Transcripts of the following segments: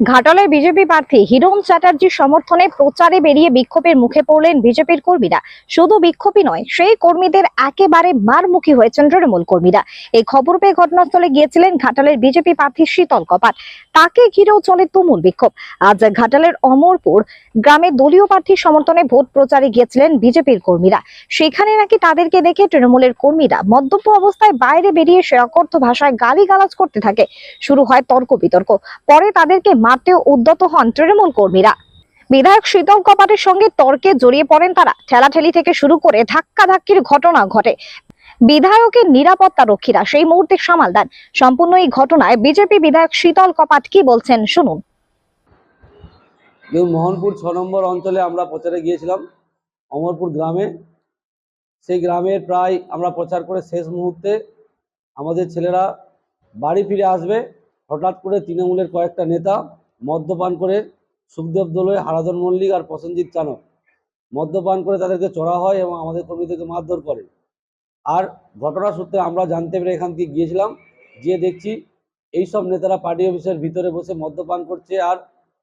ঘাটালের বিজেপি প্রার্থী হিরণ চ্যাটার্জির সমর্থনে প্রচারে বেরিয়ে বিক্ষোভের মুখে পড়লেন বিজেপির কর্মীরা। শুধু বিক্ষোভই নয়, সেই কর্মীদের একেবারে মারমুখী হয়েছেন তৃণমূল কর্মীরা। এই খবর পেয়ে ঘটনাস্থলে গিয়েছিলেন ঘাটালের বিজেপি প্রার্থী শীতল কপাট। তাকে ঘিরেও চলে তুমুল বিক্ষোভ। আজ ঘাটালের অমরপুর গ্রামে দলীয় প্রার্থীর সমর্থনে ভোট প্রচারে গিয়েছিলেন বিজেপির কর্মীরা। সেখানে নাকি তাদেরকে দেখে তৃণমূলের কর্মীরা মদ্যপ অবস্থায় বাইরে বেরিয়ে সে অকথ্য ভাষায় গালিগালাজ করতে থাকে। শুরু হয় তর্ক বিতর্ক। পরে তাদেরকে মারতেও উদ্যত হন তৃণমূল কর্মীরা। বিধায়ক শীতল কপাটের সঙ্গে তর্কে জড়িয়ে পড়েন তারা। ঠেলাঠেলি থেকে শুরু করে ধাক্কাধাক্কির ঘটনা ঘটে। বিধায়কের নিরাপত্তা রক্ষীরা সেই মুহূর্তে সামাল দেন। সম্পূর্ণ এই ঘটনায় বিজেপি বিধায়ক শীতল কপাট কি বলছেন শুনুন। মোহনপুর ছ নম্বর অঞ্চলে আমরা প্রচারে গিয়েছিলাম, অমরপুর গ্রামে। সেই গ্রামের প্রায় আমরা প্রচার করে শেষ মুহূর্তে আমাদের ছেলেরা বাড়ি ফিরে আসবে। হঠাৎ করে তৃণমূলের কয়েকটা নেতা মদ্যপান করে সুখদেব দোলই হারাধন মল্লিক আর প্রসেনজিৎ চানক। মদ্যপান করে তাদেরকে চড়া হয় এবং আমাদের কর্মীদেরকে মারধর করে। আর ঘটনা সূত্রে আমরা জানতে পেরে এখান থেকে গিয়েছিলাম, গিয়ে দেখছি এই সব নেতারা পার্টি অফিসের ভিতরে বসে মদ্যপান করছে আর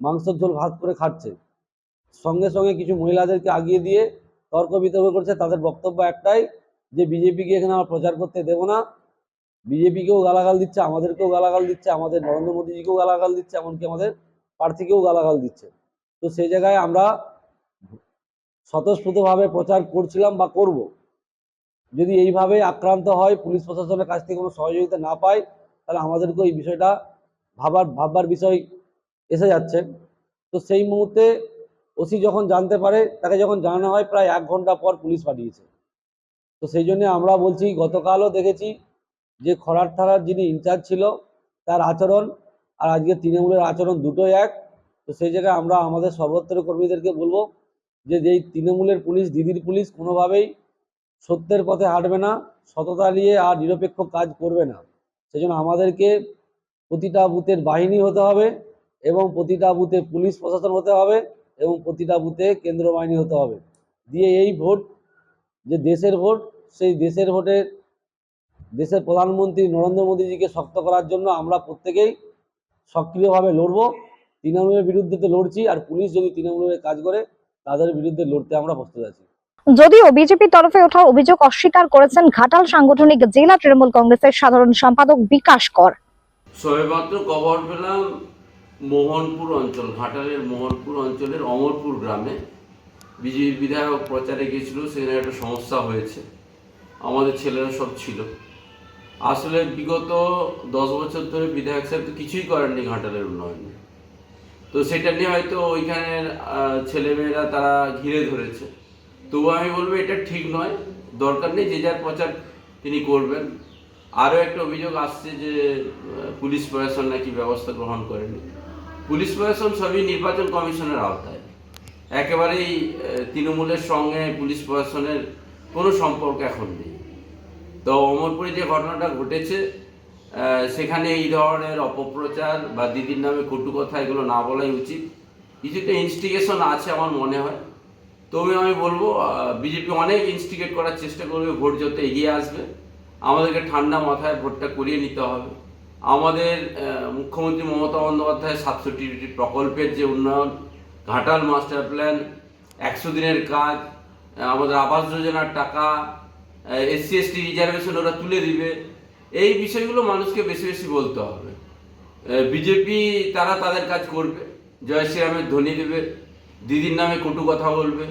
মাংসের ঝোল ভাত করে খাচ্ছে। সঙ্গে সঙ্গে কিছু মহিলাদেরকে আগিয়ে দিয়ে তর্ক বিতর্ক করছে। তাদের বক্তব্য একটাই, যে বিজেপিকে এখানে আমরা প্রচার করতে দেবো না। বিজেপিকেও গালাগাল দিচ্ছে, আমাদেরকেও গালাগাল দিচ্ছে, আমাদের নরেন্দ্র মোদীজিকেও গালাগাল দিচ্ছে, এমনকি আমাদের প্রার্থীকেও গালাগাল দিচ্ছে। তো সেই জায়গায় আমরা স্বতঃস্ফূর্তভাবে প্রচার করছিলাম বা করব। যদি এইভাবে আক্রান্ত হয়, পুলিশ প্রশাসনের কাছ থেকে কোনো সহযোগিতা না পায়, তাহলে আমাদেরকেও এই বিষয়টা ভাবার, ভাববার বিষয় এসে যাচ্ছে। তো সেই মুহূর্তে ওসি যখন জানতে পারে, তাকে যখন জানানো হয়, প্রায় এক ঘণ্টা পর পুলিশ পাঠিয়েছে। তো সেই জন্য আমরা বলছি, গতকালও দেখেছি যে খরার থানার যিনি ইনচার্জ ছিল, তার আচরণ আর আজকে তৃণমূলের আচরণ দুটোই এক। তো সেই জায়গায় আমরা আমাদের সর্বত্র কর্মীদেরকে বলব যে, যেই তৃণমূলের পুলিশ, দিদির পুলিশ কোনোভাবেই সত্যের পথে হাঁটবে না, সততা নিয়ে আর নিরপেক্ষ কাজ করবে না। সেজন্য আমাদেরকে প্রতিটা বুথের বাহিনী হতে হবে এবং প্রতিটা বুথে পুলিশ প্রশাসন হতে হবে এবং প্রতিটা বুথে কেন্দ্র বাহিনী হতে হবে। দিয়ে এই ভোট, যে দেশের ভোট, সেই দেশের ভোটে দেশের প্রধানমন্ত্রী নরেন্দ্র মোদীজিকে শক্ত করার জন্য আমরা প্রত্যেকেই সক্রিয়ভাবে লড়বো। তৃণমূলের বিরুদ্ধে তো লড়ছি আর পুলিশ যদি তৃণমূলের কাজ করে তাদের বিরুদ্ধে লড়তে আমরা প্রস্তুত আছি। যদিও বিজেপির তরফে ওঠা অভিযোগ অস্বীকার করেছেন ঘাটাল সাংগঠনিক জেলা তৃণমূল কংগ্রেসের সাধারণ সম্পাদক বিকাশ কর। সবেমাত্র খবর পেলাম মোহনপুর অঞ্চল ঘাটালের মোহনপুর অঞ্চলের অমরপুর গ্রামে। বিজেপি বিধায়ক প্রচারে গিয়েছিল সেখানে একটা সমস্যা হয়েছে। আমাদের ছেলেরা সব ছিল। আসলে বিগত দশ বছর ধরে বিধায়ক সাহেব তো কিছুই করেননি ঘাটালের উন্নয়নে। তো সেটা নিয়ে হয়তো ওইখানের ছেলেমেয়েরা তারা ঘিরে ধরেছে। তবু আমি বলব এটা ঠিক নয়, দরকার নেই, যে যার প্রচার তিনি করবেন। আরও একটা অভিযোগ আসছে যে পুলিশ প্রশাসন নাকি ব্যবস্থা গ্রহণ করেনি। পুলিশ প্রশাসন সবই নির্বাচন কমিশনের আওতায়। একেবারেই তৃণমূলের সঙ্গে পুলিশ প্রশাসনের কোনো সম্পর্ক এখন নেই। তো অমরপুরে যে ঘটনাটা ঘটেছে সেখানে এই ধরনের অপপ্রচার বা দিদির নামে কটু কথা এগুলো না বলাই উচিত। কিছুটা ইনস্টিগেশন আছে আমার মনে হয়। তবে আমি বলব বিজেপি অনেক ইনস্টিগেট করার চেষ্টা করবে, ভোট যত এগিয়ে আসবে, আমাদেরকে ঠান্ডা মাথায় ভোটটা করিয়ে নিতে হবে। আমাদের মুখ্যমন্ত্রী মমতা বন্দ্যোপাধ্যায় সাতষট্টি প্রকল্পের যে উন্নয়ন, ঘাটাল মাস্টার প্ল্যান, একশো দিনের কাজ আমাদের আবাস যোজনার টাকা এসসি এসটি রিজার্ভেশন ওরা তুলে দিবে। এই বিষয়গুলো মানুষকে বেশি বেশি বলতে হবে। বিজেপি তারা তাদের কাজ করবে। জয় শ্রীরামের ধ্বনি দেবে। দিদির নামে কটু কথা বলবে।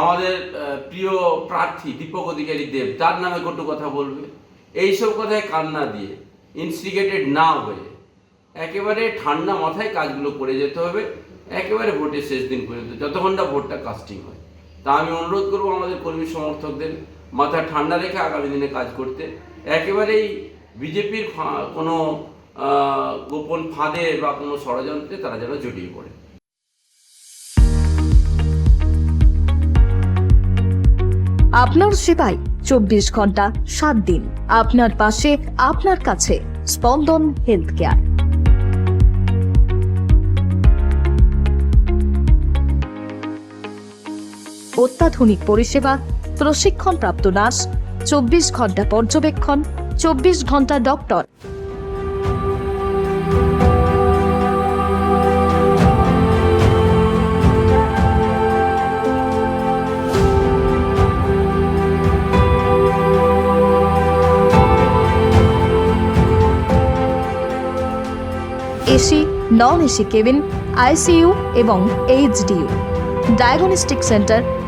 আমাদের প্রিয় প্রার্থী দীপক অধিকারী দেব, তার নামে কটু কথা বলবে। এইসব কথায় কান্না দিয়ে ইনস্টিগেটেড না হয়ে একেবারে ঠান্ডা মাথায় কাজগুলো করে যেতে হবে। একেবারে ভোটের শেষ দিন পর্যন্ত, যতক্ষণ না ভোটটা কাস্টিং হয়। তা আমি অনুরোধ করব আমাদের কর্মী সমর্থকদের মাথা ঠান্ডা রেখে আগামী দিনে কাজ করতে। একেবারেই বিজেপির কোনো গোপন ফাঁদে বা কোনো ষড়যন্ত্রে তারা যেন জড়িয়ে পড়ে। আপনার সেবায় চব্বিশ ঘণ্টা, সাত দিন। আপনার পাশে, আপনার কাছে স্পন্দন হেলথ কেয়ার অত্যাধুনিক পরিষেবা প্রশিক্ষণপ্রাপ্ত নার্স, চব্বিশ ঘণ্টা পর্যবেক্ষণ, চব্বিশ ঘণ্টা doctor. AC non AC cabin ICU এবং এইচডিইউ ডায়াগনস্টিক সেন্টার